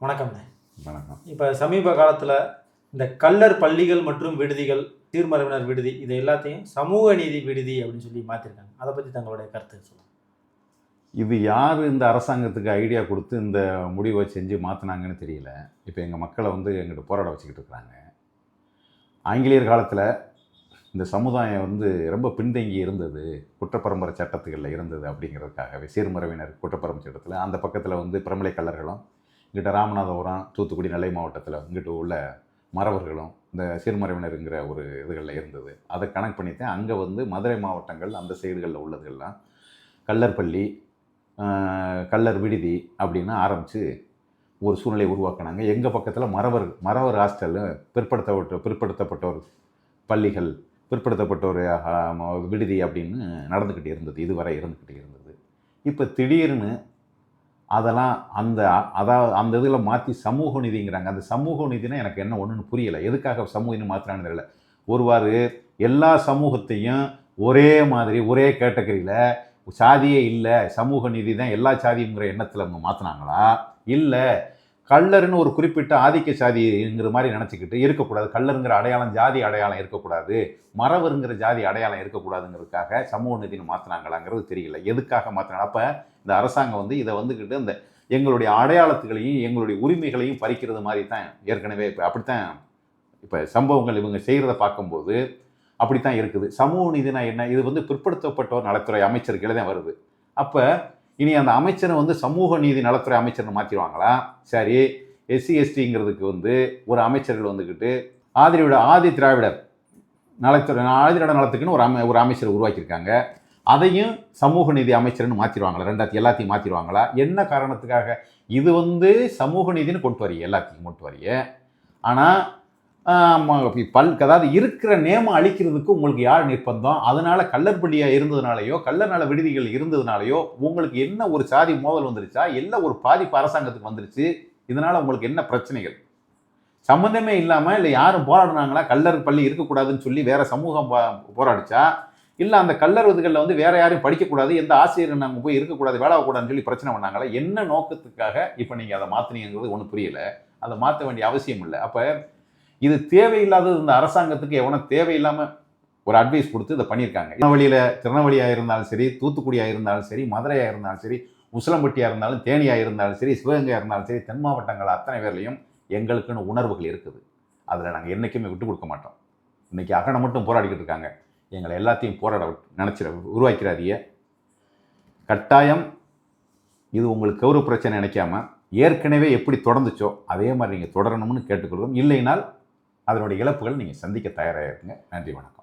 வணக்கம்ண்ணே வணக்கம். இப்போ சமீப காலத்தில் இந்த கல்லர் பள்ளிகள் மற்றும் விடுதிகள் தீர்மறைவினர் விடுதி இது எல்லாத்தையும் சமூக நீதி விடுதி அப்படின்னு சொல்லி மாற்றிருக்காங்க அதை பற்றி தங்களுடைய கருத்து சொல்லுங்கள் இது யார் இந்த அரசாங்கத்துக்கு ஐடியா கொடுத்து இந்த முடிவை செஞ்சு மாற்றினாங்கன்னு தெரியல. இப்போ எங்கள் மக்களை வந்து எங்கிட்ட போராட வச்சுக்கிட்டு இருக்கிறாங்க ஆங்கிலேயர் காலத்தில் இந்த சமுதாயம் வந்து ரொம்ப பின்தங்கி இருந்தது. குற்றப்பரம்பரை சட்டத்துகளில் இருந்தது அப்படிங்கிறதுக்காகவே சீர்மரவினர் குற்றப்பரம்பரை சட்டத்தில் அந்த பக்கத்தில் வந்து பிரமலை கல்லர்களும் இங்கிட்ட ராமநாதபுரம் தூத்துக்குடி நெல்லை மாவட்டத்தில் இங்கிட்ட உள்ள மறவர்களும் இந்த சீர்மறைவினருங்கிற ஒரு இதுகளில் இருந்தது. அதை கணக்கு பண்ணித்தான் அங்கே வந்து மதுரை மாவட்டங்கள் அந்த சைடுகளில் உள்ளதுகள்லாம். கல்லற்பள்ளி கல்லர் விடுதி அப்படின்னு ஆரம்பித்து ஒரு சூழ்நிலையை உருவாக்கினாங்க. எங்கள் பக்கத்தில் மறவர் மறவர் ஹாஸ்டல் பிற்படுத்தப்பட்ட பிற்படுத்தப்பட்டோர் பள்ளிகள் பிற்படுத்தப்பட்டோர் விடுதி அப்படின்னு நடந்துக்கிட்டு இருந்தது. இதுவரை இருந்துக்கிட்டு இருந்தது. இப்போ திடீர்னு அதெல்லாம் அந்த அதாவது அந்த இதில் மாற்றி சமூக நிதிங்கிறாங்க. அந்த சமூக நிதினா எனக்கு என்ன ஒன்றுன்னு புரியலை. எதுக்காக சமூக நீதி மாற்றுறான்னு தெரியல. ஒருவாறு எல்லா சமூகத்தையும் ஒரே மாதிரி ஒரே கேட்டகரியில் சாதியே இல்லை சமூக நீதி தான் எல்லா சாதியுங்கிற எண்ணத்தில் அவங்க மாற்றினாங்களா இல்லை. கள்ளர்னு ஒரு குறிப்பிட்ட ஆதிக்க சாதிங்கிற மாதிரி நினச்சிக்கிட்டு இருக்கக்கூடாது. கள்ளருங்கிற அடையாளம் ஜாதி அடையாளம் இருக்கக்கூடாது. மரவருங்கிற ஜாதி அடையாளம் இருக்கக்கூடாதுங்கிறதுக்காக சமூக நீதினு மாற்றினாங்களாங்கிறது தெரியல. எதுக்காக மாற்றினாங்க அப்போ இந்த அரசாங்கம் வந்து இதை வந்துக்கிட்டு இந்த எங்களுடைய அடையாளத்துகளையும் எங்களுடைய உரிமைகளையும் பறிக்கிறது மாதிரி தான் ஏற்கனவே இப்போ அப்படித்தான் இப்போ சம்பவங்கள் இவங்க செய்கிறத பார்க்கும்போது அப்படித்தான் இருக்குது. சமூக நீதினா என்ன? இது வந்து பிற்படுத்தப்பட்டோர் நலத்துறை அமைச்சர்களே தான் வருது. அப்போ இனி அந்த அமைச்சரை வந்து சமூக நீதி நலத்துறை அமைச்சர்னு மாற்றிடுவாங்களா சரி எஸ்சி எஸ்டிங்கிறதுக்கு வந்து ஒரு அமைச்சர்கள் வந்துக்கிட்டு ஆதிரியோட ஆதி திராவிடர் நலத்துறை ஆதி நலத்துக்குன்னு ஒரு அமை ஒரு அமைச்சர் உருவாக்கியிருக்காங்க. அதையும் சமூக நீதி அமைச்சர்னு மாற்றிடுவாங்களா ரெண்டாத்தி எல்லாத்தையும் மாற்றிடுவாங்களா என்ன காரணத்துக்காக? இது வந்து சமூக நீதினு கொண்டு வரீங்க எல்லாத்தையும் கொண்டு வரீங்க. ஆனால் பல் அதாவது இருக்கிற நேமம் அழிக்கிறதுக்கு உங்களுக்கு யார் நிர்பந்தம்? அதனால கல்லற்பள்ளியாக இருந்ததுனாலையோ கல்லர் விடுதிகள் இருந்ததுனாலயோ உங்களுக்கு என்ன ஒரு சாதி மோதல் வந்துருச்சா? எல்லாம் ஒரு பாதிப்பு அரசாங்கத்துக்கு வந்துருச்சு? இதனால் உங்களுக்கு என்ன பிரச்சனைகள்? சம்மந்தமே இல்லாமல் இல்லை யாரும் போராடினாங்களா? கல்லர் பள்ளி இருக்கக்கூடாதுன்னு சொல்லி வேறு சமூகம் போராடிச்சா? இல்லை அந்த கல்லர் இதுகளில் வந்து வேறு யாரும் படிக்கக்கூடாது? எந்த ஆசிரியர் நாங்கள் போய் இருக்கக்கூடாது வேலை கூடாதுன்னு சொல்லி பிரச்சனை பண்ணாங்களா? என்ன நோக்கத்துக்காக இப்போ நீங்கள் அதை மாற்றினீங்கிறது ஒன்றும் புரியல. அதை மாற்ற வேண்டிய அவசியம் இல்லை. அப்போ இது தேவையில்லாதது இந்த அரசாங்கத்துக்கு எவனோ தேவையில்லாமல் ஒரு அட்வைஸ் கொடுத்து இதை பண்ணியிருக்காங்க. திருநெல்வேலியில் திருநெல்வேலியாக இருந்தாலும் சரி தூத்துக்குடியாக இருந்தாலும் சரி மதுரையாக இருந்தாலும் சரி உசிலம்பட்டியாக இருந்தாலும் தேனியாக இருந்தாலும் சரி சிவகங்கையாக இருந்தாலும் சரி தென் மாவட்டங்கள் அத்தனை பேர்லையும் எங்களுக்குன்னு உணர்வுகள் இருக்குது. அதில் நாங்கள் என்றைக்குமே விட்டு கொடுக்க மாட்டோம். இன்னைக்கு அகனை மட்டும் போராடிக்கிட்டு இருக்காங்க. எங்களை எல்லாத்தையும் போராட நினச்சிட உருவாக்கிறாதிய கட்டாயம் இது உங்களுக்கு கௌரவ பிரச்சனை நினைக்காம ஏற்கனவே எப்படி தொடர்ந்துச்சோ அதே மாதிரி நீங்கள் தொடரணும்னு கேட்டுக்கொள்வோம். இல்லைனால் அதனுடைய இழப்புகள் நீங்கள் சந்திக்க தயாராக இருங்க. நன்றி வணக்கம்.